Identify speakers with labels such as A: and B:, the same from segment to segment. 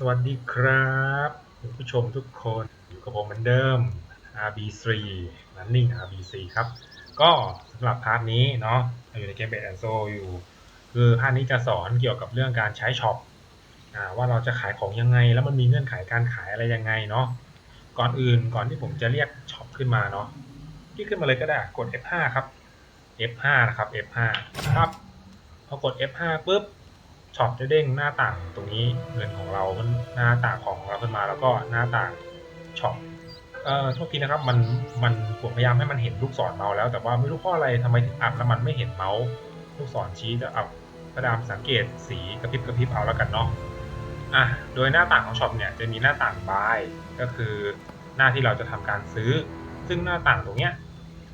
A: สวัสดีครับคุณผู้ชมทุกคนอยู่กับผมเหมือนเดิม RB3 Running RB4 ครับ ก็สำหรับพาร์ทนี้เนาะอยู่ในเกมเบสแอนโซอยู่ คือพาร์ทนี้จะสอนเกี่ยวกับเรื่องการใช้ช็อปว่าเราจะขายของยังไง แล้วมันมีเงื่อนไขการขายอะไรยังไงเนาะก่อนอื่นก่อนที่ผมจะเรียกช็อปขึ้นมาเนาะที่ขึ้นมาเลยก็ได้กด F5 ครับ F5 นะครับ F5 ครับพอกด F5 ปุ๊บ ช็อปจะเด้งหน้าต่างตรงนี้เงินของเรามันหน้าต่างของเราขึ้นมาแล้วก็หน้าต่างช็อปเอ่อโทษทีนะครับมันมันผมพยายามให้มันเห็นลูกศรเมาส์แล้วแต่ว่าไม่รู้เพราะอะไรทำไมถึงอัดแล้วมันไม่เห็นเมาส์ลูกศรชี้จะเอากระดามสังเกตสีกระพริบกระพริบเอาแล้วกันเนาะอะโดยหน้าต่างของช็อปเนี่ยจะมีหน้าต่าง buy ก็คือหน้าที่เราจะทำการซื้อ ซึ่งหน้าต่างตรงเนี้ย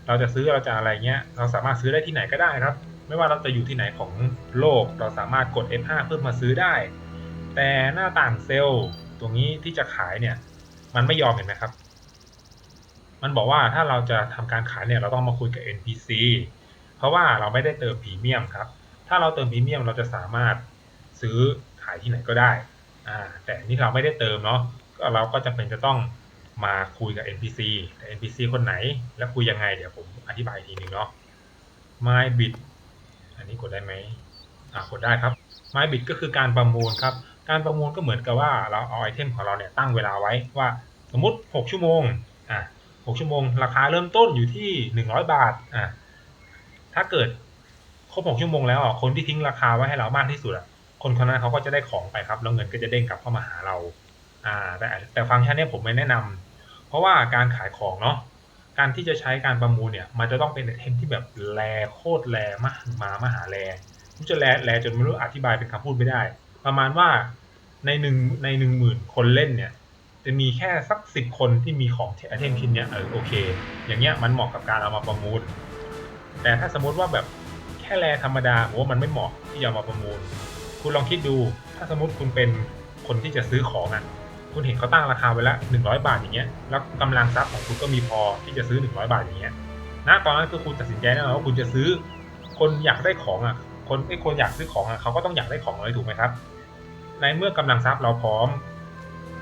A: เราจะซื้อเราจะอะไรเงี้ยเราสามารถซื้อได้ที่ไหนก็ได้ครับ ไม่ว่าเราจะอยู่ที่ไหนของโลก เราสามารถกด F5 เพื่อมาซื้อได้ แต่หน้าต่างเซลล์ตรงนี้ที่จะขายเนี่ย มันไม่ยอมเห็นไหมครับ มันบอกว่าถ้าเราจะทำการขายเนี่ยเราต้องมาคุยกับ NPC เพราะว่าเราไม่ได้เติมพรีเมียมครับ ถ้าเราเติมพรีเมียมเราจะสามารถซื้อขายที่ไหนก็ได้ อ่า แต่นี่เราไม่ได้เติมเนาะ ก็เราก็จะเป็นจะต้องมาคุยกับ NPC แต่ NPC คนไหน และคุยยังไง เดี๋ยวผมอธิบายทีหนึ่งเนาะ MyBit อันนี้กดได้ไหมอ่ากดได้ครับ MyBit ก็คือการประมูลครับ การประมูลก็เหมือนกับว่าเราเอาไอเทมของเราเนี่ยตั้งเวลาไว้ว่าสมมติ 6 ชั่วโมงอะ6ชั่วโมง ราคาเริ่มต้นอยู่ที่ 100 บาทอะถ้าเกิดครบ 6 ชั่วโมงแล้วอะคนที่ทิ้งราคาไว้ให้เรามากที่สุดอะคนคนนั้นเขาก็จะได้ของไปครับแล้วเงินก็จะเด้งกลับเข้ามาหาเราอ่าแต่แต่ฟังก์ชันนี้ผมไม่แนะนำเพราะว่าการขายของเนาะ การที่จะใช้การประมูลเนี่ย มันจะต้องเป็นไอเทมที่แบบแรโคตรแรมากมามหาแรผมจะแรแรจนไม่รู้อธิบายเป็นคำพูดไม่ได้ ประมาณว่าในหนึ่งในหนึ่งหมื่นคนเล่นเนี่ย จะมีแค่สักสิบคนที่มีของไอเทมชิ้นเนี้ยเออโอเค อย่างเงี้ยมันเหมาะกับการเอามาประมูล แต่ถ้าสมมติว่าแบบแค่แรธรรมดาผมว่ามันไม่เหมาะที่จะมาประมูล คุณลองคิดดู ถ้าสมมติคุณเป็นคนที่จะซื้อของอะ คุณเห็นเขาตั้งราคาไว้ละหนึ่งร้อยบาทอย่างเงี้ยแล้วกำลังทรัพย์ของคุณก็มีพอที่จะซื้อหนึ่งร้อยบาทอย่างเงี้ยณตอนนั้นคือคุณตัดสินใจแน่นอนว่าคุณจะซื้อ คนอยากได้ของอะคนไอ้คนอยากซื้อของอะเขาก็ต้องอยากได้ของเลยถูกไหมครับ ในเมื่อกำลังทรัพย์เราพร้อม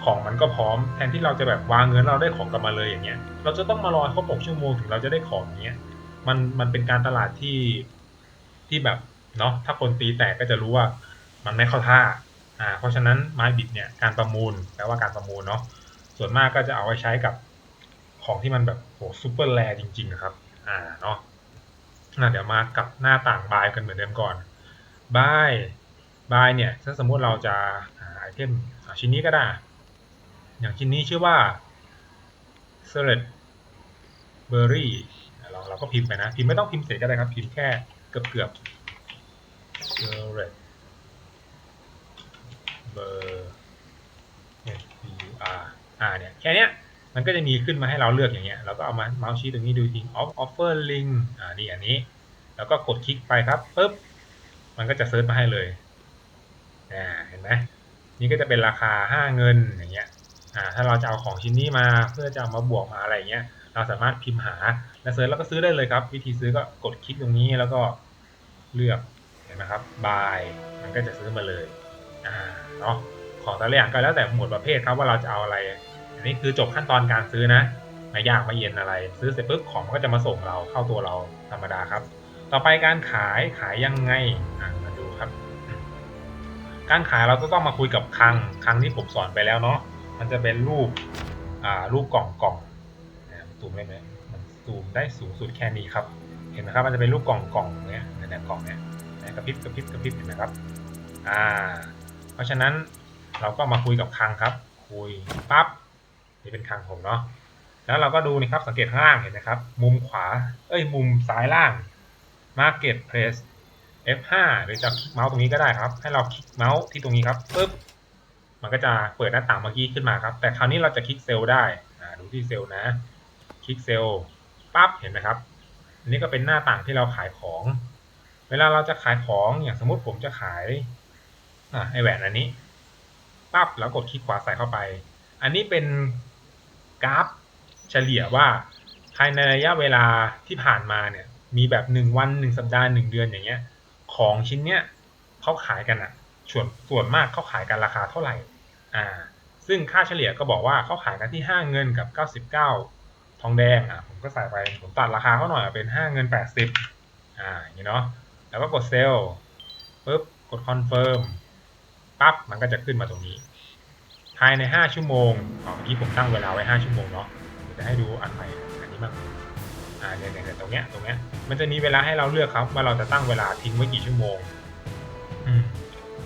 A: ของมันก็พร้อมแทนที่เราจะแบบวางเงินเราได้ของกลับมาเลยอย่างเงี้ย เราจะต้องมารอครบหกชั่วโมงถึงเราจะได้ของอย่างเงี้ยมันมันเป็นการตลาดที่ที่แบบเนาะถ้าคนตีแตกก็จะรู้ว่า มันไม่เข้าท่า อ่าเพราะฉะนั้นไม้บิดเนี่ยการประมูลแปลว่าการประมูลเนาะส่วนมากก็จะเอาไว้ใช้กับของที่มันแบบโหซูเปอร์แรจริงๆครับอ่าเนาะอะเดี๋ยวมากับหน้าต่างบายกันเหมือนเดิมก่อนบายบายเนี่ยถ้าสมมุติเราจะหาไอเทมชิ้นนี้ก็ได้ อย่างชิ้นนี้ชื่อว่า s e l e d Berry เราเราก็พิมพ์ไปนะ พิมพ์ไม่ต้องพิมพ์เสร็จก็ได้ครับ พิมพ์แค่เกือบเกือบ s e l e d เบอร์ S B U R อ่าเนี่ยแค่เนี้ยมันก็จะมีขึ้นมาให้เราเลือกอย่างเงี้ยเราก็เอามาเมาส์ชี้ตรงนี้ดูจริง off offer link อ่านี่อันนี้ แล้วก็กดคลิกไปครับปุ๊บมันก็จะเซิร์ชมาให้เลยอ่าเห็นไหมนี่ก็จะเป็นราคาห้าเงินอย่างเงี้ยอ่าถ้าเราจะเอาของชิ้นนี้มาเพื่อจะามาบวกมาอะไรเงี้ยเราสามารถพิมพ์หาและเซิร์ชแล้วก็ซื้อได้เลยครับ วิธีซื้อก็กดคลิกตรงนี้แล้วก็เลือกเห็นไหมครับ buy มันก็จะซื้อมาเลย อ่าเนาะของแต่ละอย่างก็แล้วแต่หมวดประเภทครับว่าเราจะเอาอะไร อันนี้คือจบขั้นตอนการซื้อนะไม่ยากไม่เย็นอะไร ซื้อเสร็จปุ๊บของมันก็จะมาส่งเราเข้าตัวเราธรรมดาครับ ต่อไปการขายขายยังไงมาดูครับ การขายเราก็ต้องมาคุยกับคลังคลังที่ผมสอนไปแล้วเนาะมันจะเป็นรูปอ่ารูปกล่องกล่องนะซูมได้ไหมมันซูมได้สูงสุดแค่นี้ครับ เห็นไหมครับมันจะเป็นรูปกล่องกล่องเนี้ยในกล่องเนี้ยกระพริบกระพริบกระพริบเห็นไหมครับ อ่า ราะฉะนั้นเราก็มาคุยกับคังครับ คุยปั๊บนี่เป็นคังผมเนาะแล้วเราก็ดูนี่ครับสังเกตข้างล่างเห็นไหมครับ มุมขวา เอ้ยมุมซ้ายล่าง Market Place F5 หรือจะคลิกเมาส์ตรงนี้ก็ได้ครับ ให้เราคลิกเมาส์ที่ตรงนี้ครับปึ๊บมันก็จะเปิดหน้าต่างเมื่อกี้ขึ้นมาครับ แต่คราวนี้เราจะคลิกเซลล์ได้ดูที่เซลล์นะ คลิกเซลล์ปั๊บเห็นไหมครับ อันนี้ก็เป็นหน้าต่างที่เราขายของ เวลาเราจะขายของอย่างสมมติผมจะขาย อะไอแหวนอันนี้ปั๊บแล้วกดคลิกขวาใส่เข้าไป อันนี้เป็นกราฟเฉลี่ยว่าภายในระยะเวลาที่ผ่านมาเนี่ย มีแบบหนึ่งวันหนึ่งสัปดาห์หนึ่งเดือนอย่างเงี้ย ของชิ้นเนี้ยเขาขายกันอะส่วนส่วนมากเขาขายกันราคาเท่าไหร่ อ่า ซึ่งค่าเฉลี่ยก็บอกว่าเขาขายกันที่ห้าเงินกับเก้าสิบเก้าทองแดงอะผมก็ใส่ไปผมตัดราคาเขาหน่อยเป็นห้าเงินแปดสิบอ่าอย่างเนาะแล้วก็กดเซลล์ปุ๊บกดคอนเฟิร์ม ปั๊บมันก็จะขึ้นมาตรงนี้ ภายในห้าชั่วโมงอ๋อเมื่อกี้ผมตั้งเวลาไว้ห้าชั่วโมงเนาะจะให้ดูอันใหม่อันนี้มางอ่าเนี่ยเนี่ยตรงเนี้ยตรงเนี้ยมันจะมีเวลาให้เราเลือกครับ ว่าเราจะตั้งเวลาทิ้งไว้กี่ชั่วโมงอืม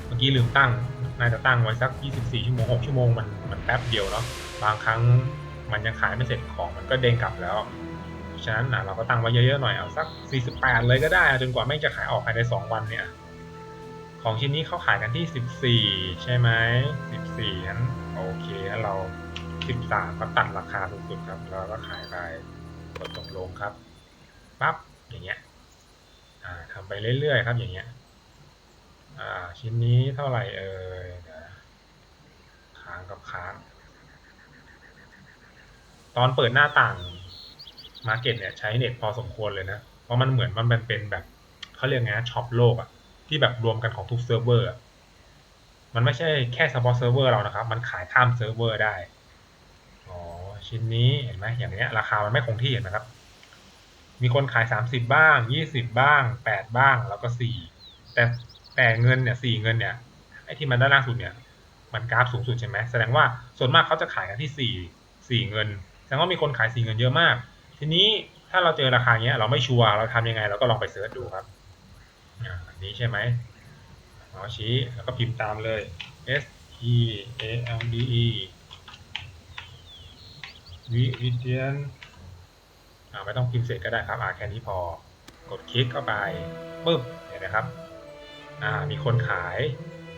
A: เมื่อกี้ลืมตั้งน่าจะตั้งไว้สัก 24 ชั่วโมง 6 ชั่วโมงมันมันแป๊บเดียวเนาะบางครั้งมันยังขายไม่เสร็จของมันก็เด้งกลับแล้วฉะนั้นนะเราก็ตั้งไว้เยอะๆหน่อยเอาสัก 48 เลยก็ได้จนกว่าแม่งจะขายออกภายใน 2 วันเนี่ย ของชิ้นนี้เขาขายกันที่ 14 ใช่ไหม14นั้นโอเคงั้นเรา 13ก็ตัดราคาสูงสุดครับ แล้วก็ขายไปกดตกลงครับปั๊บอย่างเงี้ยทำไปเรื่อยๆครับอย่างเงี้ยชิ้นนี้เท่าไหร่เอ่ยนะค้างกับค้าง ตอนเปิดหน้าต่างมาเก็ตเนี่ยใช้เน็ตพอสมควรเลยนะ เพราะมันเหมือนมันเป็นแบบเขาเรียกไงช็อปโลกอะ ที่แบบรวมกันของทุกเซิร์ฟเวอร์มันไม่ใช่แค่เฉพาะเซิร์ฟเวอร์เรานะครับ มันขายข้ามเซิร์ฟเวอร์ได้ อ๋อ ชิ้นนี้เห็นไหมอย่างเนี้ย ราคามันไม่คงที่เห็นไหมครับ มีคนขายสามสิบบ้างยี่สิบบ้างแปดบ้างแล้วก็สี่แต่แต่เงินเนี่ยสี่เงินเนี่ยไอ้ที่มันด้านล่างสุดเนี่ย มันกราฟสูงสุดใช่ไหมแสดงว่าส่วนมากเขาจะขายกันที่สี่สี่เงิน แสดงว่ามีคนขายสี่เงินเยอะมาก ทีนี้ถ้าเราเจอราคาเนี้ยเราไม่ชัวร์เราทำยังไงเราก็ลองไปเสิร์ชดูครับ นนี้ใช่ไหมเอชี้แล้วก็พิมพ์ตามเลย S E A L D E วิวิเดียนอ่าไม่ต้องพิมพ์เสร็จก็ได้ครับอ่าแค่นี้พอกดคลิกเข้าไปปึ๊บเห็นนะครับอ่ามีคนขาย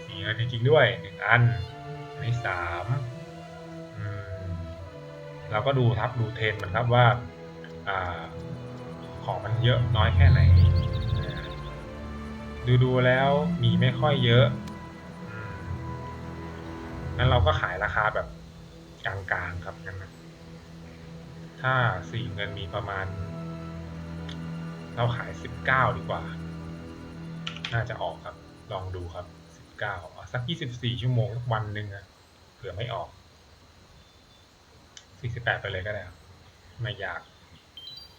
A: สีเงินจริงๆด้วยหนึ่งอันอันนี้สามเราก็ดูครับดูเทรนมันครับว่าอ่าของมันเยอะน้อยแค่ไหน ดูดูๆแล้วมีไม่ค่อยเยอะอืมงั้นเราก็ขายราคาแบบกลางๆครับงั้นนะถ้าสี่เงินมีประมาณ เราขายสิบเก้าดีกว่า น่าจะออกครับ ลองดูครับสิบเก้าสักยี่สิบสี่ชั่วโมงสักวันหนึ่งอะเผื่อไม่ออกสี่สิบแปดไปเลยก็ได้ครับไม่อยาก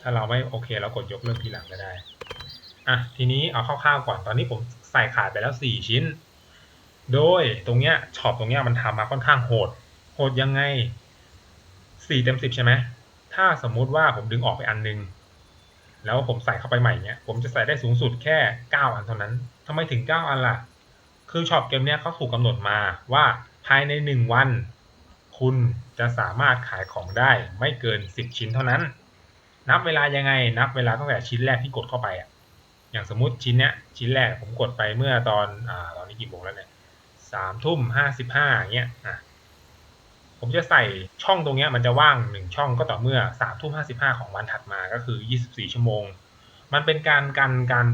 A: ถ้าเราไม่โอเคเรากดยกเลิกทีหลังก็ได้ อะทีนี้เอาคร่าวๆก่อนตอนนี้ผมใส่ขายไปแล้วสี่ชิ้น โดยตรงเนี้ยช็อปตรงเนี้ยมันทำมาค่อนข้างโหด โหดยังไงสี่เต็มสิบใช่ไหมถ้าสมมุติว่าผมดึงออกไปอันนึง แล้วผมใส่เข้าไปใหม่เนี่ยผมจะใส่ได้สูงสุดแค่9อันเท่านั้นทำไมถึง9อันล่ะ คือช็อปเกมเนี้ยเขาถูกกำหนดมาว่าภายใน1วัน คุณจะสามารถขายของได้ไม่เกิน10ชิ้นเท่านั้น นับเวลายังไง นับเวลาตั้งแต่ชิ้นแรกที่กดเข้าไปอะ อย่างสมมติชิ้นเนี้ยชิ้นแรกผมกดไปเมื่อตอนอ่าตอนนี้กี่โมงแล้วเนี่ยสามทุ่มห้าสิบห้าเงี้ยอะผมจะใส่ช่องตรงเนี้ยมันจะว่างหนึ่งช่องก็ต่อเมื่อสามทุ่มห้าสิบห้าของวันถัดมาก็คือยี่สิบสี่ชั่วโมง มันเป็นการการการ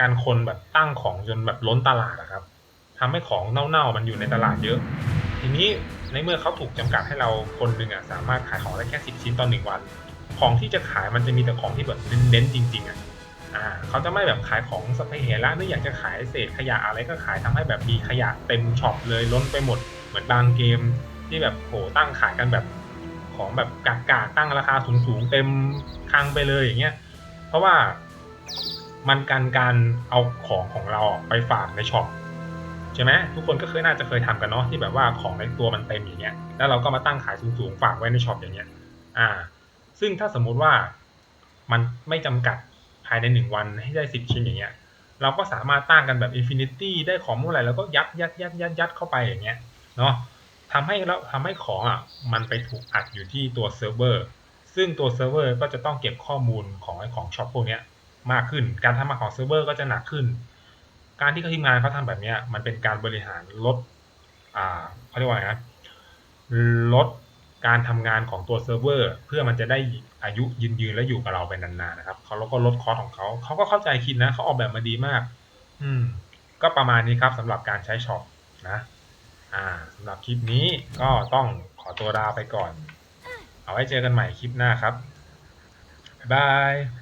A: การคนแบบตั้งของจนแบบล้นตลาดอะครับทำให้ของเน่าๆมันอยู่ในตลาดเยอะ ทีนี้ในเมื่อเขาถูกจำกัดให้เราคนหนึ่งอะสามารถขายของได้แค่สิบชิ้นต่อหนึ่งวัน ของที่จะขายมันจะมีแต่ของที่แบบเน้นๆจริงๆอะ อ่าเขาจะไม่แบบขายของสเปรย์เฮละนึกออยากจะขายเศษขยะอะไรก็ขายทำให้แบบมีขยะเต็มช็อปเลยล้นไปหมด เหมือนบางเกมที่แบบโหตั้งขายกันแบบของแบบกากาตั้งราคาสูงๆเต็มคังไปเลยอย่างเงี้ย เพราะว่ามันการการเอาของของเราไปฝากในช็อปใช่ไหมทุกคนก็เคยน่าจะเคยทำกันเนาะที่แบบว่าของในตัวมันเต็มอย่างเงี้ยแล้วเราก็มาตั้งขายสูงๆฝากไว้ในช็อปอย่างเงี้ย อ่า ซึ่งถ้าสมมุติว่ามันไม่จำกัด ภายในหนึ่งวันให้ได้สิบชิ้นอย่างเงี้ย เราก็สามารถตั้งกันแบบอินฟินิตี้ได้ของเมื่อไหร่เราก็ยัดยัดยัดยัดยัดเข้าไปอย่างเงี้ยเนาะทำให้แล้วทำให้ของอะมันไปถูกอัดอยู่ที่ตัวเซิร์ฟเวอร์ซึ่งตัวเซิร์ฟเวอร์ก็จะต้องเก็บข้อมูลของไอ้ของช็อปพวกเนี้ยมากขึ้น การทำงานของเซิร์ฟเวอร์ก็จะหนักขึ้น การที่ทีมงานเขาทำแบบเนี้ยมันเป็นการบริหารลดอ่าเขาเรียกว่าไงนะลด การทำงานของตัวเซิร์ฟเวอร์ เพื่อมันจะได้อายุยืนยืนและอยู่กับเราไปนานๆนะครับเขาแล้วก็ลดคอสของเขาเขาก็เข้าใจคิดนะเขาออกแบบมาดีมาก อืม ก็ประมาณนี้ครับสำหรับการใช้ช็อปนะ อ่าสำหรับคลิปนี้ก็ต้องขอตัวลาไปก่อน เอาไว้เจอกันใหม่คลิปหน้าครับบ๊ายบาย